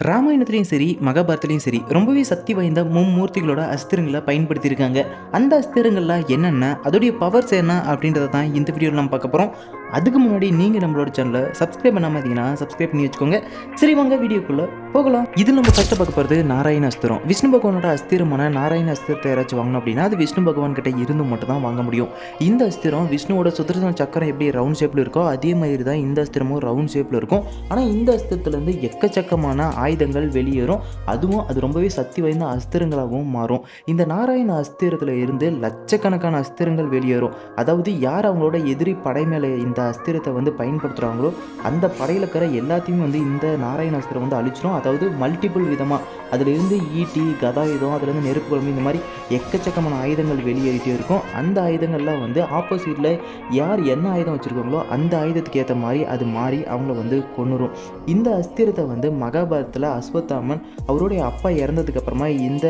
ராமாயணத்துலேயும் சரி மகாபாரத்துலேயும் சரி ரொம்பவே சக்தி வாய்ந்த மும்மூர்த்திகளோட அஸ்திரங்களை பயன்படுத்தியிருக்காங்க. அந்த அஸ்திரங்கள்லாம் என்னென்ன அதோடைய பவர்ஸ் என்ன அப்படின்றத தான் இந்த வீடியோவில் நம்ம பார்க்க போகிறோம் அதுக்கு முன்னாடி நீங்கள் நம்மளோட சேனலை சப்ஸ்கிரைப் பண்ணாமல் இருந்தீங்கன்னா சப்ஸ்கிரைப் பண்ணி வச்சுக்கோங்க. சரி வாங்க வீடியோக்குள்ளே போகலாம். இது நம்ம ஃபஸ்ட்டு பார்க்க போகிறது நாராயண அஸ்திரம். விஷ்ணு பகவானோட அஸ்திரமான நாராயண அஸ்திரத்தை யாராச்சும் வாங்கணும் அப்படின்னா அது விஷ்ணு பகவான் கிட்ட இருந்து மட்டும் தான் வாங்க முடியும். இந்த அஸ்திரம் விஷ்ணுவோட சுதர்சன சக்கரம் எப்படி ரவுண்ட் ஷேப்பில் இருக்கோ அதே மாதிரி தான் இந்த அஸ்திரமும் ரவுண்ட் ஷேப்பில் இருக்கும். ஆனால் இந்த அஸ்திரத்துலேருந்து எக்கச்சக்கமான ஆயுதங்கள் வெளியேறும். அதுவும் அது ரொம்பவே சக்தி வாய்ந்த அஸ்திரங்களாகவும் மாறும். இந்த நாராயண அஸ்திரத்தில் இருந்து லட்சக்கணக்கான அஸ்திரங்கள் வெளியேறும். அதாவது யார் அவங்களோட எதிரி படை மேலே இந்த அஸ்திரத்தை வந்து பயன்படுத்துகிறாங்களோ அந்த படையில் இருக்கிற எல்லாத்தையுமே வந்து இந்த நாராயண அஸ்திரம் வந்து அழிச்சிரும். அதாவது மல்டிபிள் விதமாக அதிலிருந்து ஈட்டி கதாயுதம் அதுலேருந்து நெருப்பு குழம்பு இந்த மாதிரி எக்கச்சக்கமான ஆயுதங்கள் வெளியேறிட்டே இருக்கும். அந்த ஆயுதங்கள்லாம் வந்து ஆப்போசிட்டில் யார் என்ன ஆயுதம் வச்சுருக்காங்களோ அந்த ஆயுதத்துக்கு ஏற்ற மாதிரி அது மாறி அவங்கள வந்து கொன்னுரும். இந்த அஸ்திரத்தை வந்து மகாபாரதத்தில் அஸ்வத்தாமன் அவருடைய அப்பா இறந்ததுக்கப்புறமா இந்த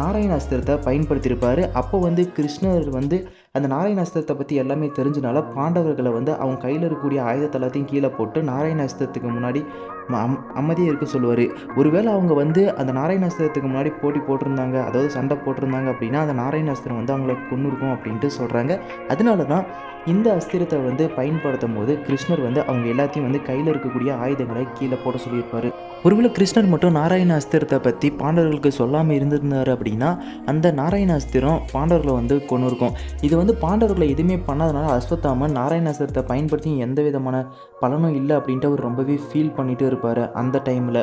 நாராயண அஸ்திரத்தை பயன்படுத்தியிருப்பார். அப்போ வந்து கிருஷ்ணர் வந்து அந்த நாராயண அஸ்திரத்தை பற்றி எல்லாமே தெரிஞ்சனால பாண்டவர்களை வந்து அவங்க கையில் இருக்கக்கூடிய ஆயுதத்தை எல்லாத்தையும் கீழே போட்டு நாராயண அஸ்திரத்துக்கு முன்னாடி அம் அமைதியாக இருக்க சொல்லுவார். ஒருவேளை அவங்க வந்து அந்த நாராயண அஸ்திரத்துக்கு முன்னாடி போட்டி போட்டிருந்தாங்க அதாவது சண்டை போட்டிருந்தாங்க அப்படின்னா அந்த நாராயணாஸ்திரம் வந்து அவங்கள கொண்டு இருக்கும் அப்படின்ட்டு சொல்கிறாங்க அதனால தான் இந்த அஸ்திரத்தை வந்து பயன்படுத்தும் போது கிருஷ்ணர் வந்து அவங்க எல்லாத்தையும் வந்து கையில் இருக்கக்கூடிய ஆயுதங்களை கீழே போட சொல்லியிருப்பார். ஒருவேளை கிருஷ்ணர் மட்டும் நாராயண அஸ்திரத்தை பற்றி பாண்டவர்களுக்கு சொல்லாமல் இருந்திருந்தார் அப்படின்னா அந்த நாராயண அஸ்திரம் பாண்டவர்களை வந்து கொண்டு இருக்கும் இது வந்து பாண்டவர்களை எதுவுமே பண்ணாதனால அஸ்வத்தாமன் நாராயண அஸ்திரத்தை பயன்படுத்தி எந்த விதமான பலனும் இல்லை அப்படின்ட்டு அவர் ரொம்பவே ஃபீல் பண்ணிட்டு இருப்பார். அந்த டைமில்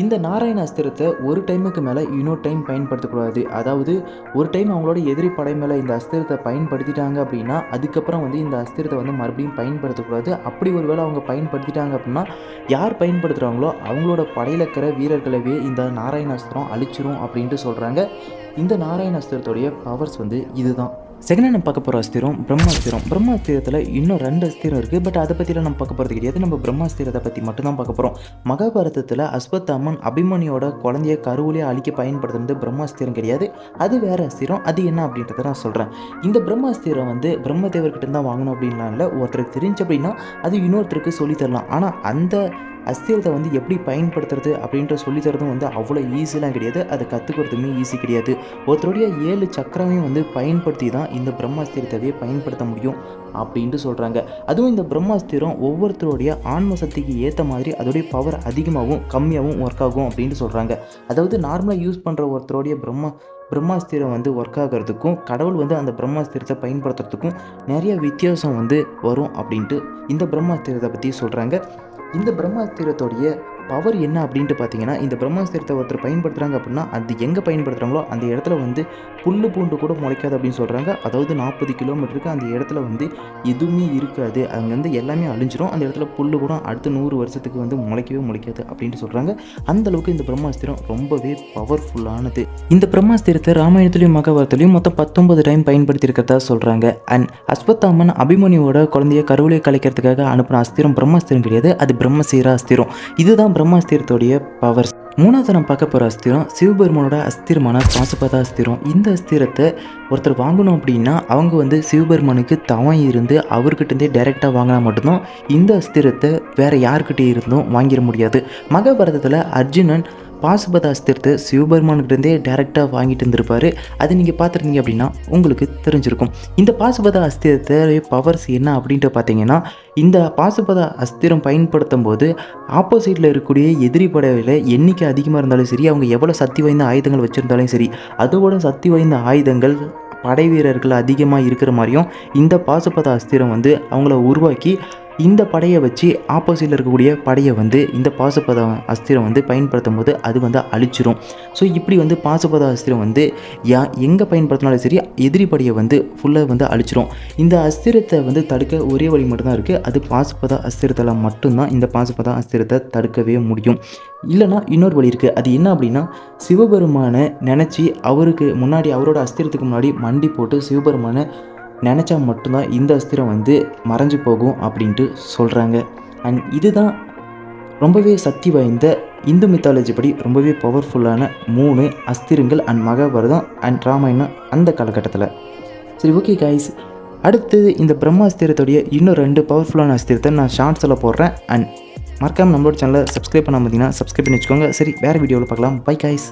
இந்த நாராயண அஸ்திரத்தை ஒரு டைமுக்கு மேலே இன்னொரு டைம் பயன்படுத்தக்கூடாது. அதாவது ஒரு டைம் அவங்களோட எதிரி படை மேலே இந்த அஸ்திரத்தை பயன்படுத்திட்டாங்க அப்படின்னா அதுக்கப்புறம் வந்து இந்த அஸ்திரத்தை வந்து மறுபடியும் பயன்படுத்தக்கூடாது. அப்படி ஒரு வேளை அவங்க பயன்படுத்திட்டாங்க அப்படின்னா யார் பயன்படுத்துகிறாங்களோ அவங்களோட படையில் இருக்கிற வீரர்களவே இந்த நாராயண அஸ்திரம் அழிச்சிரும் அப்படின்ட்டு சொல்கிறாங்க இந்த நாராயண அஸ்திரத்துடைய பவர்ஸ் வந்து இதுதான். செகண்ட் நம்ம பார்க்க போகிற அஸ்திரம் பிரம்மாஸ்திரம் பிரம்மாஸ்திரத்தில் இன்னும் ரெண்டு அஸ்திரம் இருக்குது பட் அதை பற்றிலாம் நம்ம பார்க்க போகிறது கிடையாது. நம்ம பிரம்மாஸ்திரத்தை பற்றி மட்டும்தான் பார்க்க போகிறோம் மகாபாரதத்தில் அஸ்வத்தாமன் அபிமன்யோட குழந்தைய கருவிலே அழிக்க பயன்படுத்துறது பிரம்மாஸ்திரம் கிடையாது. அது வேறு அஸ்திரம். அது என்ன அப்படின்றத நான் சொல்கிறேன் இந்த பிரம்மாஸ்திரம் வந்து பிரம்மதேவர்கிட்ட தான் வாங்கணும் அப்படின்லாம் இல்லை ஒருத்தருக்கு தெரிஞ்சு அப்படின்னா அது இன்னொருத்தருக்கு சொல்லித் தரலாம். ஆனால் அந்த அஸ்திரத்தை வந்து எப்படி பயன்படுத்துறது அப்படின்ற சொல்லித்தரதும் வந்து அவ்வளோ ஈஸிலாம் கிடையாது. அதை கற்றுக்கிறதுமே ஈஸி கிடையாது. ஒருத்தருடைய ஏழு சக்கரமையும் வந்து பயன்படுத்தி தான் இந்த பிரம்மாஸ்திரத்தவே பயன்படுத்த முடியும் அப்படின்ட்டு சொல்கிறாங்க அதுவும் இந்த பிரம்மாஸ்திரம் ஒவ்வொருத்தருடைய ஆன்ம சக்திக்கு ஏற்ற மாதிரி அதோடைய பவர் அதிகமாகவும் கம்மியாகவும் ஒர்க் ஆகும் அப்படின்ட்டு சொல்கிறாங்க அதாவது நார்மலாக யூஸ் பண்ணுற ஒருத்தருடைய பிரம்மா பிரம்மாஸ்திரம் வந்து ஒர்க் ஆகிறதுக்கும் கடவுள் வந்து அந்த பிரம்மாஸ்திரத்தை பயன்படுத்துறதுக்கும் நிறைய வித்தியாசம் வந்து வரும் அப்படின்ட்டு இந்த பிரம்மாஸ்திரத்தை பற்றி சொல்கிறாங்க இந்த பிரம்மாஸ்திரத்தோடைய பவர் என்ன அப்படின்ட்டு பார்த்தீங்கன்னா இந்த பிரம்மாஸ்திரத்தை ஒருத்தர் பயன்படுத்துகிறாங்க அப்படின்னா அது எங்கே பயன்படுத்துகிறாங்களோ அந்த இடத்துல வந்து புல்லு பூண்டு கூட முளைக்காது அப்படின்னு சொல்கிறாங்க அதாவது நாற்பது கிலோமீட்டருக்கு அந்த இடத்துல வந்து எதுவுமே இருக்காது. அங்கே வந்து எல்லாமே அழிஞ்சிரும். அந்த இடத்துல புல்லு கூட அடுத்த நூறு வருஷத்துக்கு வந்து முளைக்கவே முளைக்காது அப்படின்ட்டு சொல்கிறாங்க அந்தளவுக்கு இந்த பிரம்மாஸ்திரம் ரொம்பவே பவர்ஃபுல்லானது இந்த பிரம்மாஸ்திரத்தை ராமாயணத்துலேயும் மகாபாரத்துலையும் மொத்தம் பத்தொன்பது டைம் பயன்படுத்தியிருக்கிறதா சொல்கிறாங்க அண்ட் அஸ்வத்தாமன் அபிமன்யுவோட குழந்தைய கருவிலை கலைக்கிறதுக்காக அனுப்பின அஸ்திரம் பிரம்மாஸ்திரம் கிடையாது. அது பிரம்மசீரா அஸ்திரம். இதுதான் பிரம்மாஸ்திரத்துடைய பவர்ஸ் மூணாவது நம்ம பார்க்க போகிற அஸ்திரம் சிவபெருமானோட அஸ்திரமான சுவாசபத அஸ்திரம். இந்த அஸ்திரத்தை ஒருத்தர் வாங்கணும் அப்படின்னா அவங்க வந்து சிவபெருமானுக்கு தவம் இருந்து அவர்கிட்டருந்தே டைரெக்டாக வாங்கினா மட்டும்தான் இந்த அஸ்திரத்தை வேற யார்கிட்டே இருந்தும் வாங்கிட முடியாது. மகாபாரதத்தில் அர்ஜுனன் பாசுபத அஸ்திரத்தை சிவபெருமான்கிட்டருந்தே டேரெக்டாக வாங்கிட்டு இருந்திருப்பாரு. அது நீங்கள் பார்த்துருந்தீங்க அப்படின்னா உங்களுக்கு தெரிஞ்சிருக்கும். இந்த பாசுபத அஸ்திரத்தை பவர்ஸ் என்ன அப்படின்ட்டு பார்த்தீங்கன்னா இந்த பாசுபத அஸ்திரம் பயன்படுத்தும் போது ஆப்போசிட்டில் இருக்கக்கூடிய எதிரி படையில் எண்ணிக்கை அதிகமாக இருந்தாலும் சரி அவங்க எவ்வளோ சக்தி வாய்ந்த ஆயுதங்கள் வச்சுருந்தாலும் சரி அதோட சக்தி வாய்ந்த ஆயுதங்கள் படை வீரர்கள் அதிகமாக இருக்கிற மாதிரியும் இந்த பாசுபத அஸ்திரம் வந்து அவங்கள உருவாக்கி இந்த படையை வச்சு ஆப்போசிட்டில் இருக்கக்கூடிய படையை வந்து இந்த பாசுபத அஸ்திரம் வந்து பயன்படுத்தும் போது அது வந்து அழிச்சிரும். ஸோ இப்படி வந்து பாசுபத அஸ்திரம் வந்து யா எங்கே பயன்படுத்தினாலும் சரி எதிரி படையை வந்து ஃபுல்லாக வந்து அழிச்சிரும். இந்த அஸ்திரத்தை வந்து தடுக்க ஒரே வழி மட்டும்தான் இருக்குது அது பாசுபத அஸ்திரத்தில் மட்டும்தான் இந்த பாசுபத அஸ்திரத்தை தடுக்கவே முடியும். இல்லைனா இன்னொரு வழி இருக்குது அது என்ன அப்படின்னா சிவபெருமானை நினச்சி அவருக்கு முன்னாடி அவரோட அஸ்திரத்துக்கு முன்னாடி மண்டி போட்டு சிவபெருமானை நினச்சா மட்டும்தான் இந்த அஸ்திரம் வந்து மறைஞ்சு போகும் அப்படின்ட்டு சொல்கிறாங்க அண்ட் இதுதான் ரொம்பவே சக்தி வாய்ந்த இந்து மித்தாலஜி படி ரொம்பவே பவர்ஃபுல்லான மூணு அஸ்திரங்கள் அண்ட் மகாபாரதம் அண்ட் ராமாயணம் அந்த காலகட்டத்தில். சரி ஓகே காய்ஸ் அடுத்து இந்த பிரம்மாஸ்திரத்துடைய இன்னும் ரெண்டு பவர்ஃபுல்லான அஸ்திரத்தை நான் ஷார்ட்ஸில் போடுறேன் அண்ட் மறக்காமல் நம்மளோட சேனலை சப்ஸ்கிரைப் பண்ண பார்த்தீங்கன்னா சப்ஸ்கிரைப் பண்ணி வச்சுக்கோங்க. சரி வேறு வீடியோவில் பார்க்கலாம். By guys